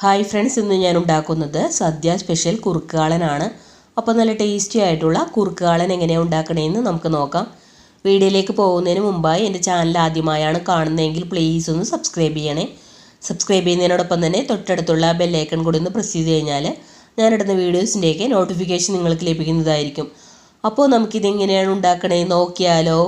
Hi friends ഇന്ന് ഞാൻ ഉണ്ടാക്കുന്നത് സദ്യ സ്പെഷ്യൽ കുറുക്കാളനാണ് അപ്പോൾ നല്ല ടേസ്റ്റി ആയിട്ടുള്ള കുറുക്കാളൻ എങ്ങനെയാണ് ഉണ്ടാക്കണമെന്ന് നമുക്ക് നോക്കാം. വീഡിയോയിലേക്ക് പോകുന്നതിന് മുമ്പായി എന്റെ ചാനൽ ആദ്യമായാണ് കാണുന്നതെങ്കിൽ പ്ലീസ് ഒന്ന് സബ്സ്ക്രൈബ് ചെയ്യണേ. സബ്സ്ക്രൈബ് ചെയ്യുന്നതിനോടൊപ്പം തന്നെ തൊട്ടടുത്തുള്ള ബെല്ലൈക്കൺ കൂടി ഒന്ന് പ്രസ് ചെയ്ത് കഴിഞ്ഞാൽ ഞാനിടുന്ന വീഡിയോസിന്റെയൊക്കെ നോട്ടിഫിക്കേഷൻ നിങ്ങൾക്ക് ലഭിക്കുന്നതായിരിക്കും. അപ്പോൾ നമുക്കിതെങ്ങനെയാണ് ഉണ്ടാക്കണേ നോക്കിയാലോ.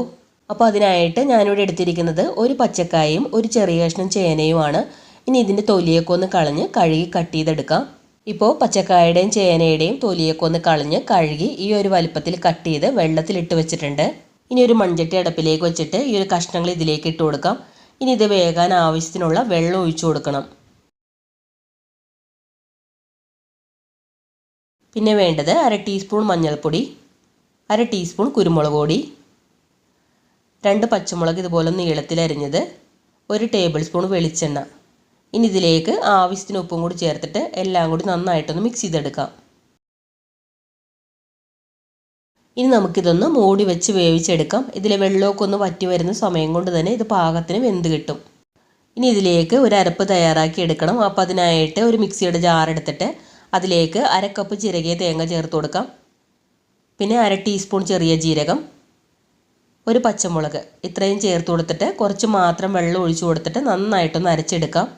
അപ്പോൾ അതിനായിട്ട് ഞാനിവിടെ എടുത്തിരിക്കുന്നത് ഒരു പച്ചക്കായും ഒരു ചെറിയ കഷ്ണം ചേനയുമാണ്. ഇനി ഇതിന്റെ തൊലിയൊക്കെ ഒന്ന് കളഞ്ഞ് കഴുകി കട്ട് ചെയ്തെടുക്കാം. ഇപ്പോൾ പച്ചക്കായുടെയും ചേനയുടെയും തൊലിയൊക്കെ ഒന്ന് കളഞ്ഞ് കഴുകി ഈ ഒരു വലുപ്പത്തിൽ കട്ട് ചെയ്ത് വെള്ളത്തിലിട്ട് വെച്ചിട്ടുണ്ട്. ഇനി ഒരു മൺചട്ടി അടുപ്പിലേക്ക് വെച്ചിട്ട് ഈ ഒരു കഷ്ണങ്ങൾ ഇതിലേക്ക് ഇട്ട് കൊടുക്കാം. ഇനി ഇത് വേകാൻ ആവശ്യത്തിനുള്ള വെള്ളം ഒഴിച്ചു കൊടുക്കണം. പിന്നെ വേണ്ടത് അര ടീസ്പൂൺ മഞ്ഞൾപ്പൊടി അര ടീസ്പൂൺ കുരുമുളക് പൊടി രണ്ട് പച്ചമുളക് ഇതുപോലെ നീളത്തിൽ അരിഞ്ഞത് ഒരു ടേബിൾ സ്പൂൺ വെളിച്ചെണ്ണ. ഇനി ഇതിലേക്ക് ആവശ്യത്തിന് ഉപ്പും കൂടി ചേർത്തിട്ട് എല്ലാം കൂടി നന്നായിട്ടൊന്ന് മിക്സ് ചെയ്തെടുക്കാം. ഇനി നമുക്കിതൊന്ന് മൂടി വെച്ച് വേവിച്ചെടുക്കാം. ഇതിലെ വെള്ളമൊക്കെ ഒന്ന് വറ്റി വരുന്ന സമയം കൊണ്ട് തന്നെ ഇത് പാകത്തിന് വെന്ത് കിട്ടും. ഇനി ഇതിലേക്ക് ഒരു അരപ്പ് തയ്യാറാക്കി എടുക്കണം. അപ്പോൾ അതിനായിട്ട് ഒരു മിക്സിയുടെ ജാർ എടുത്തിട്ട് അതിലേക്ക് അര കപ്പ് ചിരകിയ തേങ്ങ ചേർത്ത് കൊടുക്കാം. പിന്നെ അര ടീസ്പൂൺ ചെറിയ ജീരകം ഒരു പച്ചമുളക് ഇത്രയും ചേർത്ത് കൊടുത്തിട്ട് കുറച്ച് മാത്രം വെള്ളം ഒഴിച്ചു കൊടുത്തിട്ട് നന്നായിട്ടൊന്ന് അരച്ചെടുക്കാം.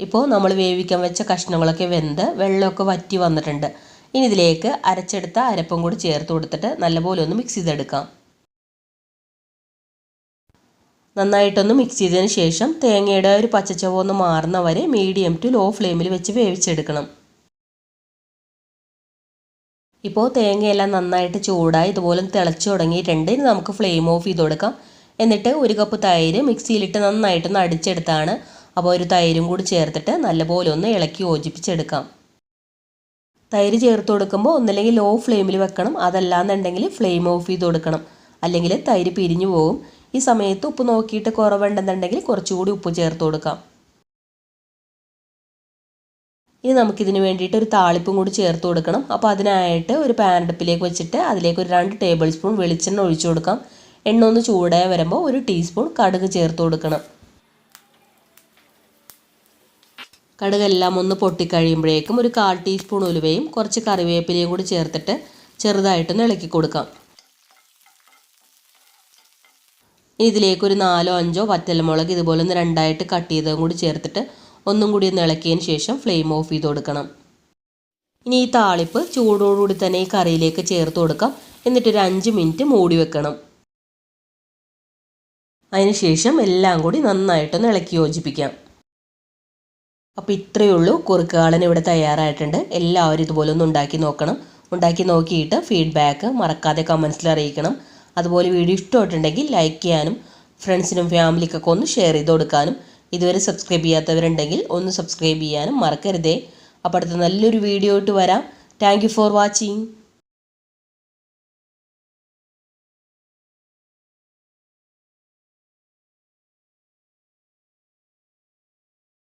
ഇപ്പോൾ നമ്മൾ വേവിക്കാൻ വെച്ച കഷ്ണങ്ങളൊക്കെ വെന്ത് വെള്ളമൊക്കെ വറ്റി വന്നിട്ടുണ്ട്. ഇനി ഇതിലേക്ക് അരച്ചെടുത്ത അരപ്പും കൂടി ചേർത്ത് കൊടുത്തിട്ട് നല്ലപോലെ ഒന്ന് മിക്സ് ചെയ്തെടുക്കാം. നന്നായിട്ടൊന്ന് മിക്സ് ചെയ്തതിന് ശേഷം തേങ്ങയുടെ ഒരു പച്ചച്ചവ ഒന്ന് മാറുന്ന വരെ മീഡിയം ടു ലോ ഫ്ലെയിമിൽ വെച്ച് വേവിച്ചെടുക്കണം. ഇപ്പോൾ തേങ്ങയെല്ലാം നന്നായിട്ട് ചൂടായി ഇതുപോലെ തിളച്ചു തുടങ്ങിയിട്ടുണ്ട്. ഇനി നമുക്ക് ഫ്ലെയിം ഓഫ് ചെയ്ത് കൊടുക്കാം. എന്നിട്ട് ഒരു കപ്പ് തൈര് മിക്സിയിലിട്ട് നന്നായിട്ടൊന്ന് അടിച്ചെടുത്താണ് അപ്പോൾ ഒരു തൈരും കൂടി ചേർത്തിട്ട് നല്ലപോലെ ഒന്ന് ഇളക്കി യോജിപ്പിച്ചെടുക്കാം. തൈര് ചേർത്ത് കൊടുക്കുമ്പോൾ ഒന്നില്ലെങ്കിൽ ലോ ഫ്ലെയിമിൽ വെക്കണം. അതല്ലാന്നുണ്ടെങ്കിൽ ഫ്ലെയിം ഓഫ് ചെയ്ത് കൊടുക്കണം. അല്ലെങ്കിൽ തൈര് പിരിഞ്ഞു പോകും ഈ സമയത്ത് ഉപ്പ് നോക്കിയിട്ട് കുറവുണ്ടെന്നുണ്ടെങ്കിൽ കുറച്ചുകൂടി ഉപ്പ് ചേർത്ത് കൊടുക്കാം. ഇനി നമുക്കിതിന് വേണ്ടിയിട്ട് ഒരു താളിപ്പും കൂടി ചേർത്ത് കൊടുക്കണം. അപ്പോൾ അതിനായിട്ട് ഒരു പാനടുപ്പിലേക്ക് വെച്ചിട്ട് അതിലേക്ക് ഒരു രണ്ട് ടേബിൾ സ്പൂൺ വെളിച്ചെണ്ണ ഒഴിച്ചു കൊടുക്കാം. എണ്ണ ഒന്ന് ചൂടായി വരുമ്പോൾ ഒരു ടീസ്പൂൺ കടുക് ചേർത്ത് കൊടുക്കണം. കടുകെല്ലാം ഒന്ന് പൊട്ടിക്കഴിയുമ്പോഴേക്കും ഒരു കാൽ ടീസ്പൂൺ ഉലുവയും കുറച്ച് കറിവേപ്പിലയും കൂടി ചേർത്തിട്ട് ചെറുതായിട്ടൊന്ന് ഇളക്കി കൊടുക്കാം. ഇതിലേക്ക് ഒരു നാലോ അഞ്ചോ വറ്റൽമുളക് ഇതുപോലെ ഒന്ന് രണ്ടായിട്ട് കട്ട് ചെയ്തതും കൂടി ചേർത്തിട്ട് ഒന്നും കൂടി ഒന്ന് ഇളക്കിയതിന് ശേഷം ഫ്ലെയിം ഓഫ് ചെയ്ത് കൊടുക്കണം. ഇനി ഈ താളിപ്പ് ചൂടോടുകൂടി തന്നെ ഈ കറിയിലേക്ക് ചേർത്ത് കൊടുക്കാം. എന്നിട്ടൊരു അഞ്ച് മിനിറ്റ് മൂടി വെക്കണം. അതിനുശേഷം എല്ലാം കൂടി നന്നായിട്ടൊന്ന് ഇളക്കി യോജിപ്പിക്കാം. അപ്പോൾ ഇത്രയേ ഉള്ളൂ. കുറുക്കുകാളൻ ഇവിടെ തയ്യാറായിട്ടുണ്ട്. എല്ലാവരും ഇതുപോലെ ഒന്ന് ഉണ്ടാക്കി നോക്കണം. ഉണ്ടാക്കി നോക്കിയിട്ട് ഫീഡ്ബാക്ക് മറക്കാതെ കമൻസിൽ അറിയിക്കണം. അതുപോലെ വീഡിയോ ഇഷ്ടമായിട്ടുണ്ടെങ്കിൽ ലൈക്ക് ചെയ്യാനും ഫ്രണ്ട്സിനും ഫാമിലിക്കൊക്കെ ഒന്ന് ഷെയർ ചെയ്ത് കൊടുക്കാനും ഇതുവരെ സബ്സ്ക്രൈബ് ചെയ്യാത്തവരുണ്ടെങ്കിൽ ഒന്ന് സബ്സ്ക്രൈബ് ചെയ്യാനും മറക്കരുതേ. അപ്പോൾ അടുത്ത നല്ലൊരു വീഡിയോ ആയിട്ട് വരാം. Thank for watching